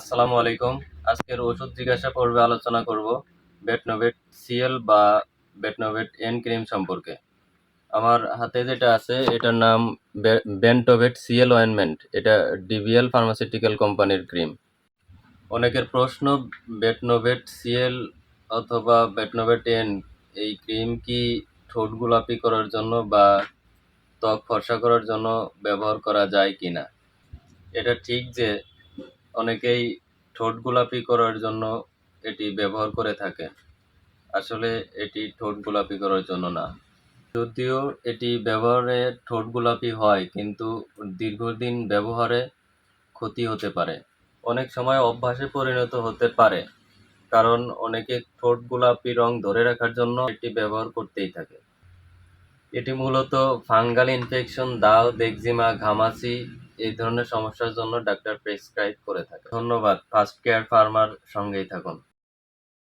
আসসালামু আলাইকুম। আজকের ওষুধ জিজ্ঞাসা পর্বে আলোচনা করব বেটনোভেট সিএল বা বেটনোভেট এন ক্রিম সম্পর্কে। আমার হাতে যেটা আছে, এটার নাম বেন্টোভেট সিএল অয়েনমেন্ট এটা ডিভিএল ফার্মাসিউটিক্যাল কোম্পানির ক্রিম অনেকের প্রশ্ন বেটনোভেট সিএল অথবা বেটনোভেট এন এই ক্রিম কি ঠোঁট গোলাপি করার জন্য বা ত্বক ফর্সা করার জন্য ব্যবহার করা যায় কি না এটা ঠিক যে অনেকেই ঠোঁট গোলাপি করার জন্য এটি ব্যবহার করে থাকে। আসলে এটি ঠোঁট গোলাপি করার জন্য না। যদিও এটি ব্যবহারে ঠোঁট গোলাপি হয়, কিন্তু দীর্ঘদিন ব্যবহারে ক্ষতি হতে পারে। অনেক সময় অভ্যাসে পরিণত হতে পারে, কারণ অনেকে ঠোঁট গোলাপি রং ধরে রাখার জন্য এটি ব্যবহার করতেই থাকে। এটি মূলত ফাঙ্গাল ইনফেকশন দাও দেখজিমা ঘামাচি এই ধরনের সমস্যার জন্য ডাক্তার প্রেসক্রাইব করে থাকে। ধন্যবাদ ফার্স্ট কেয়ার ফার্মার সঙ্গেই থাকুন।